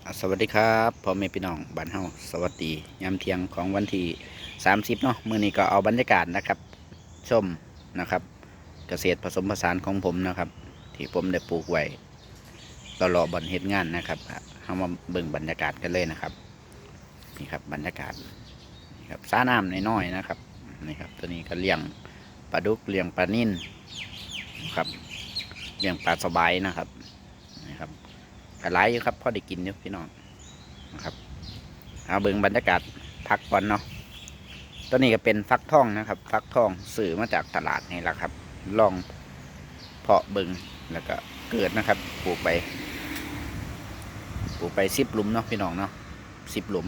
สวัสดีครับพ่อแม่พี่น้องบ้านเฮาสวัสดียามเที่ยงของวันที่ 30 เนาะมื้อนี้ก็เอาบรรยากาศนะครับ ชมนะครับ เกษตรผสมผสานของผมนะครับ ที่ผมได้ปลูกไว้ตลอดบอนเฮ็ดงานนะครับเฮามาเบิ่งบรรยากาศกันเลยนะครับนี่ครับบรรยากาศนี่ครับสาน้ำน้อยๆนะครับนี่ครับตัวนี้ก็เลี้ยงปลาดุกเลี้ยงปลานิ่นครับเลี้ยงปลาสบายนะครับ ก็หลายอยู่ครับพอได้กินอยู่พี่น้องนะครับ เอาเบิ่งบรรยากาศพักก่อนเนาะตัวนี้ก็เป็นฟักทองนะครับ ฟักทองสื่อมาจากตลาดนี่แหละครับ ลองเพาะเบิ่งแล้วก็เกิดนะครับ ปลูกไป ปลูกไปสิบหลุมเนาะพี่น้องเนาะสิบหลุม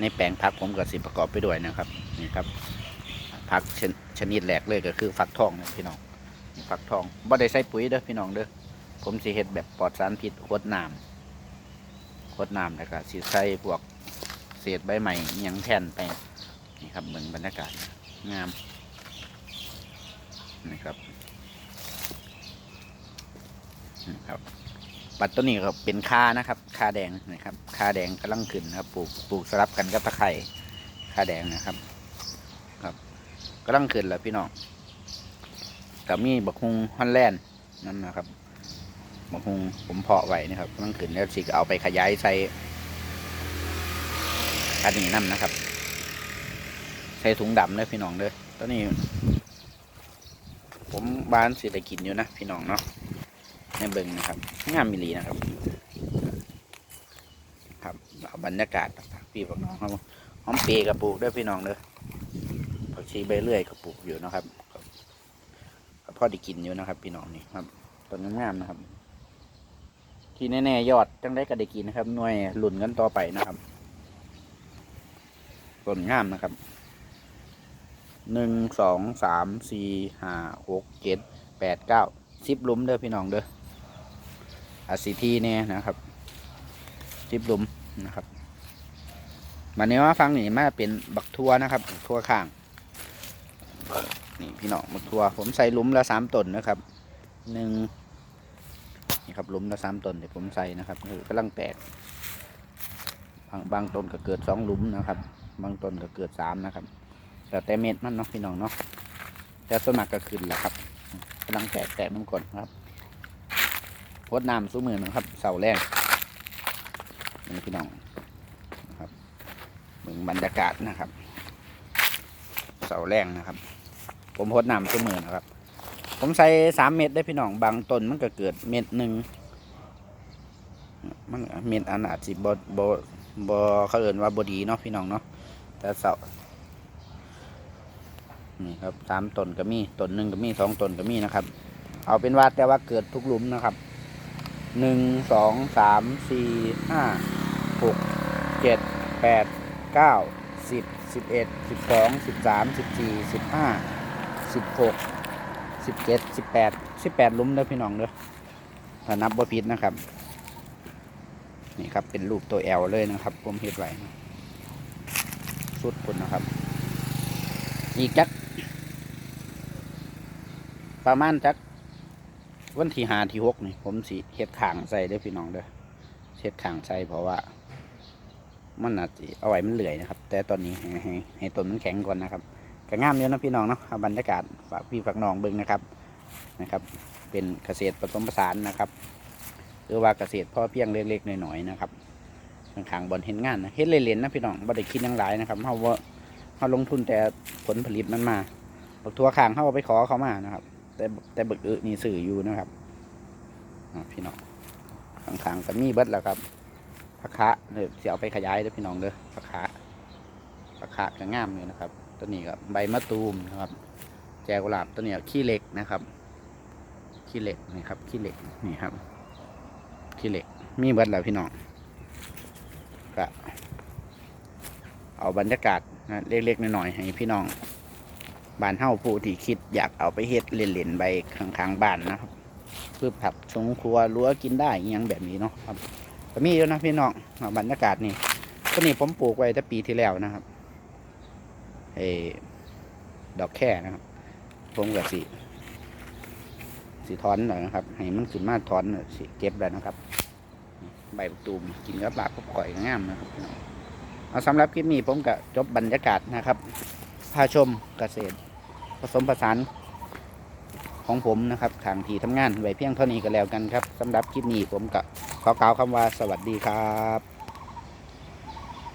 ในแปลงพักผมก็สิประกอบไปด้วยนะครับนี่ครับพักชนชนิดแรกเลยก็คือฟักทองนะพี่น้องฟักทองบ่ได้ใส่ปุ๋ยเด้อพี่น้องเด้อ ผมสิเฮ็ดแบบปลอดสารพิษโคดน้ำโคดน้ำแล้วก็สิใส่พวกเศษใบใหม่ยังแทนไปนี่ครับเบิ่งบรรยากาศงามนี่ครับนี่ครับปัตต้นนี้ก็เป็นค่านะครับค่าแดงนะครับค่าแดงกำลังขึ้นนะครับปลูกปลูกสลับกันกับตะไคร่ค่าแดงนะครับ ครับกำลังขึ้นแล้วพี่น้องกับมีบักฮุงฮอนแลนด์นั่นนะครับ บาคงผมเพาะไว้นะครับกำลังขึ้นแล้วสิก็เอาไปขยายใส่อันนี้นั่นนะครับ ใส่ถุงดำเลยพี่น้องเด้อตอนนี้ ผมบ้านสิได้กินอยู่นะพี่น้องเนาะในเบิงนะครับงามมิลีนะครับ ครับเอาบรรยากาศพี่พวกน้องครับหอมเปรกระปลูกด้วยพี่น้องเด้อผักชีใบเลื่อยกระปลูกอยู่นะครับก็พอได้กินอยู่นะครับ พี่น้องนี่ครับต้นงามๆนะครับ ที่แน่ๆยอดจังได้ก็ไดกินนะครับหน่วยหลุนกันต่อไปนะครับต้นงามนะครับหนึ่งสองสามสี่ห้าหกเจ็ดแปดเก้าสิบลุมเด้อพี่น้องเด้ออาสิทีเนี่ยนะครับสิบลุมนะครับมันนี้ว่าฟังนี่มาเป็นบักทัวนะครับบักทัวข้างนี่พี่น้องบักทัวผมใส่ลุมละสามต้นนะครับหนึ่ง นี่ครับหลุมละสามต้นที่ผมใส่นะครับคือกำลังแตกบางบางต้นก็เกิดสองหลุมนะครับ บางต้นก็เกิดสามนะครับ แต่แต่เม็ดมันเนาะพี่น้องเนาะแต่ส่วนมากก็ขึ้นแหละครับกำลังแตกแตกมันก่อนครับพดน้ำสู้มือนะครับเสาแรงนี่พี่น้องนะครับเมืองบรรยากาศนะครับ เสาแรงนะครับ ผมพดน้ำสู้มือนะครับ ผมใส่สามเม็ดได้พี่น้องบางต้นมันก็เกิดเม็ดหนึ่งมันเม็ดอันอาจสิบบบบบเขาเอ่นว่าบดีเนาะพี่น้องเนาะแต่เสานี่ครับสามต้นก็มีต้นหนึ่งก็มีสองต้นก็มีนะครับ เอาเป็นว่าแต่ว่าเกิดทุกหลุมนะครับหนึ่งสองสามสี่ห้าหกเจ็ดแปดเก้าสิบสิบเอ็ดสิบสองสิบสามสิบสี่สิบห้าสิบหก สิบเจ็ดสิบแปดสิบแปดลุ้มเด้อพี่น้องเด้อถ้านับบ่าผิดนะครับ นี่ครับเป็นรูปตัวแอลเลยนะครับผมเฮ็ดไว้สุดพุ่นนะครับ อีกจัก ประมาณจัก วันที่หาที่หกนี่ ผมสิเฮ็ดข่างใส่เด้อพี่น้องเด้อเฮ็ดข่างใส่เพราะว่า มันอาจจะเอาไว้มันเหลื่อยนะครับ แต่ตอนนี้ให้ให้ต้นมันแข็งก่อนนะครับ ก็งามอยู่นะพี่น้องเนาะบรรยากาศฝากพี่ฝากน้องเบิ่งนะครับนะครับ เป็นเกษตรผสมผสานนะครับหรือว่าเกษตรพ่อเพียงเล็กๆหน่อยๆนะครับข้างบอลเห็นงานนะเฮ็ดเล่นๆนะพี่น้องบ่ได้คิดยังหลายนะครับเฮาว่าเฮาลงทุนแต่ผลผลิตมันมาบักทัวขางเฮาเอาไปขอเขามานะครับ แต่แต่บึกอึนี่สื่ออยู่นะครับพี่น้องข้างๆก็มีเบิดแล้วครับผักคะเดี๋ยวสิเอาไปขยายเด้อพี่น้องเด้อผักคะผักคะก็งามอยู่นะครับ ตัวนี้ก็ใบมะตูมนะครับ แจกุหลาบตัวนี้ขี้เหล็กนะครับขี้เหล็กนี่ครับขี้เหล็กนี่ครับขี้เหล็กมีเบิดแล้วพี่น้องก็เอาบรรยากาศนะเล็กๆหน่อยๆให้พี่น้องบ้านเฮาผู้ที่คิดอยากเอาไปเฮ็ดเล่นๆใบข้างๆบ้านนะครับเพื่อผักสงครัวรั้วกินได้อหยังแบบนี้เนาะครับก็มีอยู่นะพี่น้องเอาบรรยากาศนี่ตัวนี้ผมปลูกไว้แต่ปีที่แล้วนะครับ เออดอกแค่นะครับผมกับสีสีทอนหน่อยนะครับ ให้มันขึ้นมาทอนสิเก็บแล้วนะครับ ใบบักตูมกินกับลากับก่อยก็งามนะครับเอาสำหรับคลิปนี้ผมก็จบบรรยากาศนะครับพาชมเกษตร ผสมผสานของผมนะครับทางทีทำงานไว้เพียงเท่านี้ก็แล้วกันครับสำหรับคลิปนี้ผมก็ขอกล่าวคำว่าสวัสดีครับ